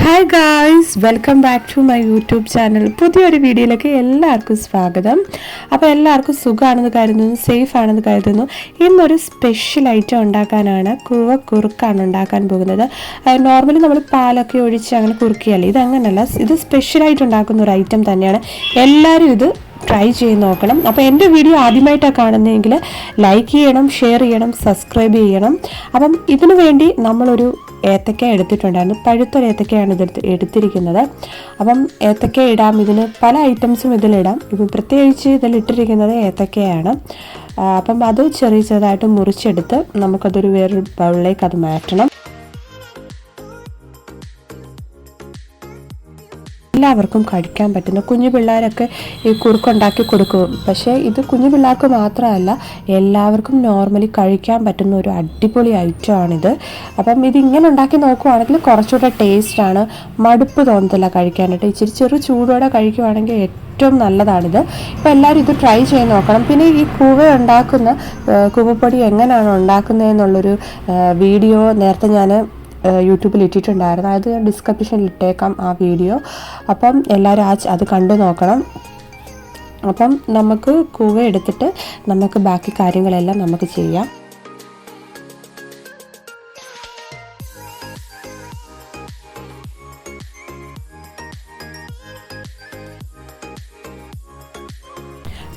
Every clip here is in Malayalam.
Hi guys welcome back to my YouTube channel പുതിയൊരു വീഡിയോയിലേക്ക് എല്ലാവർക്കും സ്വാഗതം. അപ്പോൾ എല്ലാവർക്കും സുഖമാണെന്ന് കരുതുന്നു സേഫ് ആണെന്ന് കരുതുന്നു. ഇന്നൊരു സ്പെഷ്യൽ ഐറ്റം ഉണ്ടാക്കാനാണ് കൂവ കുറുക്കാണ് ഉണ്ടാക്കാൻ പോകുന്നത്. നോർമലി നമ്മൾ പാലൊക്കെ ഒഴിച്ച് അങ്ങനെ കുറുക്കിയല്ലേ ഇത് അങ്ങനെയല്ല ഇത് സ്പെഷ്യലായിട്ട് ഉണ്ടാക്കുന്ന ഒരു ഐറ്റം തന്നെയാണ്. എല്ലാവരും ഇത് ട്രൈ ചെയ്ത് നോക്കണം. അപ്പോൾ എന്റെ വീഡിയോ ആദ്യമായിട്ടാണ് കാണുന്നതെങ്കിൽ ലൈക്ക് ചെയ്യണം ഷെയർ ചെയ്യണം സബ്സ്ക്രൈബ് ചെയ്യണം. അപ്പം ഇതിനു വേണ്ടി നമ്മളൊരു ഏത്തക്ക എടുത്തിട്ടുണ്ടായിരുന്നു. പഴുത്തൊരു ഏത്തക്കയാണ് ഇതെടുത്ത് എടുത്തിരിക്കുന്നത്. അപ്പം ഏത്തക്ക ഇടാം. ഇതിന് പല ഐറ്റംസും ഇതിലിടാം ഇപ്പം പ്രത്യേകിച്ച് ഇതിലിട്ടിരിക്കുന്നത് ഏത്തക്കയാണ്. അപ്പം അത് ചെറിയ ചെറുതായിട്ട് മുറിച്ചെടുത്ത് നമുക്കതൊരു വേറൊരു ബൗളിലേക്ക് അത് മാറ്റണം. എല്ലാവർക്കും കഴിക്കാൻ പറ്റുന്ന കുഞ്ഞു പിള്ളേരൊക്കെ ഈ കുറുക്കുണ്ടാക്കി കൊടുക്കും. പക്ഷേ ഇത് കുഞ്ഞു പിള്ളേർക്ക് മാത്രമല്ല എല്ലാവർക്കും നോർമലി കഴിക്കാൻ പറ്റുന്ന ഒരു അടിപൊളി ഐറ്റമാണിത് അപ്പം ഇത് ഇങ്ങനെ ഉണ്ടാക്കി നോക്കുവാണെങ്കിൽ കുറച്ചുകൂടെ ടേസ്റ്റാണ് മടുപ്പ് തോന്നത്തില്ല കഴിക്കാനായിട്ട്. ഇച്ചിരി ചെറു ചൂടോടെ കഴിക്കുവാണെങ്കിൽ ഏറ്റവും നല്ലതാണിത്. ഇപ്പം എല്ലാവരും ഇത് ട്രൈ ചെയ്ത് നോക്കണം. പിന്നെ ഈ കൂവ ഉണ്ടാക്കുന്ന കുവപ്പൊടി എങ്ങനെയാണ് ഉണ്ടാക്കുന്നതെന്നുള്ളൊരു വീഡിയോ നേരത്തെ ഞാൻ യൂട്യൂബിൽ ഇട്ടിട്ടുണ്ടായിരുന്നു. അത് ഡിസ്ക്രിപ്ഷനിൽ ഇട്ടേക്കാം ആ വീഡിയോ അപ്പം എല്ലാവരും ആ അത് കണ്ടു നോക്കണം. അപ്പം നമുക്ക് കൂവ എടുത്തിട്ട് നമുക്ക് ബാക്കി കാര്യങ്ങളെല്ലാം നമുക്ക് ചെയ്യാം.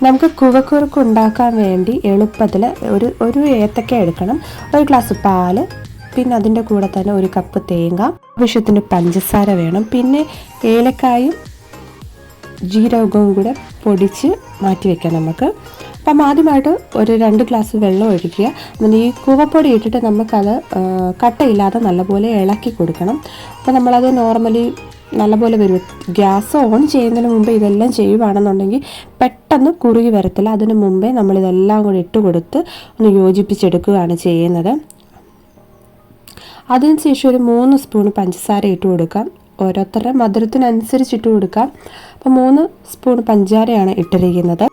നമുക്ക് കുവക്കുറുക്ക് ഉണ്ടാക്കാൻ വേണ്ടി എളുപ്പത്തിൽ ഒരു ഒരു ഏത്തക്ക എടുക്കണം. ഒരു ഗ്ലാസ് പാൽ പിന്നെ അതിന്റെ കൂടെ തന്നെ ഒരു കപ്പ് തേങ്ങ ആവശ്യത്തിന് പഞ്ചസാര വേണം. പിന്നെ ഏലക്കായും ജീരകവും കൂടെ പൊടിച്ച് മാറ്റി വെക്കാം നമുക്ക്. അപ്പം ആദ്യമായിട്ട് ഒരു രണ്ട് ഗ്ലാസ് വെള്ളം ഒഴിക്കുക. എന്നിട്ട് ഈ കുവപ്പൊടി ഇട്ടിട്ട് നമുക്കത് കട്ടയില്ലാതെ നല്ലപോലെ ഇളക്കി കൊടുക്കണം. അപ്പോൾ നമ്മളത് നോർമലി നല്ലപോലെ വരും. ഗ്യാസ് ഓൺ ചെയ്യുന്നതിന് മുമ്പ് ഇതെല്ലാം ചെയ്യുവാണെന്നുണ്ടെങ്കിൽ പെട്ടെന്ന് കുറുകി വരത്തില്ല. അതിന് മുമ്പേ നമ്മളിതെല്ലാം കൂടി ഇട്ട് കൊടുത്ത് ഒന്ന് യോജിപ്പിച്ചെടുക്കുകയാണ് ചെയ്യുന്നത്. അതിനുശേഷം ഒരു മൂന്ന് സ്പൂൺ പഞ്ചസാര ഇട്ട് കൊടുക്കാം. ഓരോരുത്തരുടെ മധുരത്തിനനുസരിച്ച് ഇട്ട് കൊടുക്കാം. അപ്പോൾ മൂന്ന് സ്പൂൺ പഞ്ചസാരയാണ് ഇട്ടിരിക്കുന്നത്.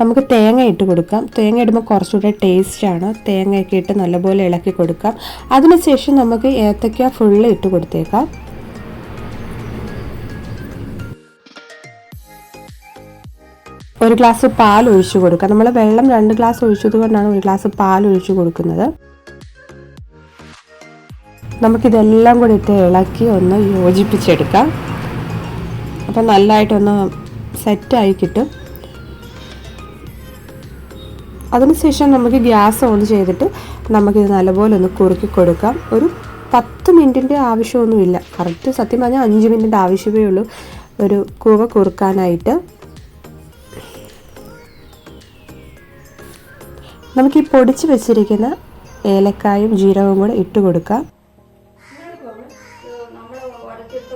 നമുക്ക് തേങ്ങ ഇട്ട് കൊടുക്കാം. തേങ്ങ ഇടുമ്പോൾ കുറച്ചുകൂടെ ടേസ്റ്റാണ് തേങ്ങയൊക്കെ ഇട്ട് നല്ലപോലെ ഇളക്കി കൊടുക്കാം. അതിനുശേഷം നമുക്ക് ഏത്തക്ക ഫുള്ള് ഇട്ട് കൊടുത്തേക്കാം. ഒരു ഗ്ലാസ് പാൽ ഒഴിച്ചു കൊടുക്കുക. നമ്മൾ വെള്ളം രണ്ട് ഗ്ലാസ് ഒഴിച്ചത് കൊണ്ടാണ് ഒരു ഗ്ലാസ് പാൽ ഒഴിച്ചു കൊടുക്കുന്നത്. നമുക്കിതെല്ലാം കൂടി ഇട്ട് ഇളക്കി ഒന്ന് യോജിപ്പിച്ചെടുക്കാം. അപ്പം നല്ലതായിട്ടൊന്ന് സെറ്റായി കിട്ടും. അതിനുശേഷം നമുക്ക് ഗ്യാസ് ഓൺ ചെയ്തിട്ട് നമുക്കിത് നല്ലപോലെ ഒന്ന് കുറുക്കി കൊടുക്കാം. ഒരു പത്ത് മിനിറ്റിന്റെ ആവശ്യമൊന്നുമില്ല. കറക്റ്റ് സത്യം പറഞ്ഞാൽ അഞ്ച് മിനിറ്റിന്റെ ആവശ്യമേ ഉള്ളൂ. ഒരു കൂവ കുറുക്കാനായിട്ട്. നമുക്ക് ഈ പൊടിച്ച് വെച്ചിരിക്കുന്ന ഏലക്കായും ജീരകവും കൂടെ ഇട്ട് കൊടുക്കാം. നമ്മൾ ഉടച്ചെടുത്ത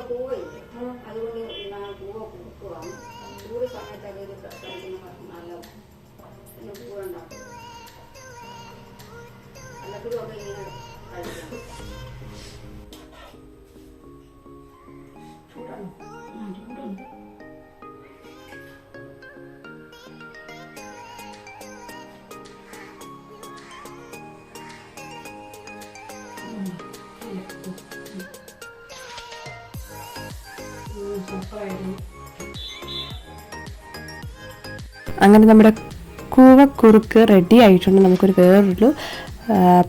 അങ്ങനെ നമ്മുടെ കൂവക്കുറുക്ക് റെഡി ആയിട്ടുണ്ട്. നമുക്കൊരു വേറൊരു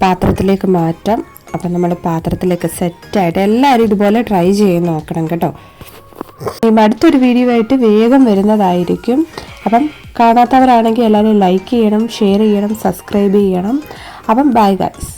പാത്രത്തിലേക്ക് മാറ്റാം. അപ്പം നമ്മുടെ പാത്രത്തിലേക്ക് സെറ്റായിട്ട് എല്ലാവരും ഇതുപോലെ ട്രൈ ചെയ്ത് നോക്കണം കേട്ടോ. അടുത്തൊരു വീഡിയോ ആയിട്ട് വേഗം വരുന്നതായിരിക്കും. അപ്പം കാണാത്തവരാണെങ്കിൽ എല്ലാവരും ലൈക്ക് ചെയ്യണം ഷെയർ ചെയ്യണം സബ്സ്ക്രൈബ് ചെയ്യണം. അപ്പം ബൈ ഗൈസ്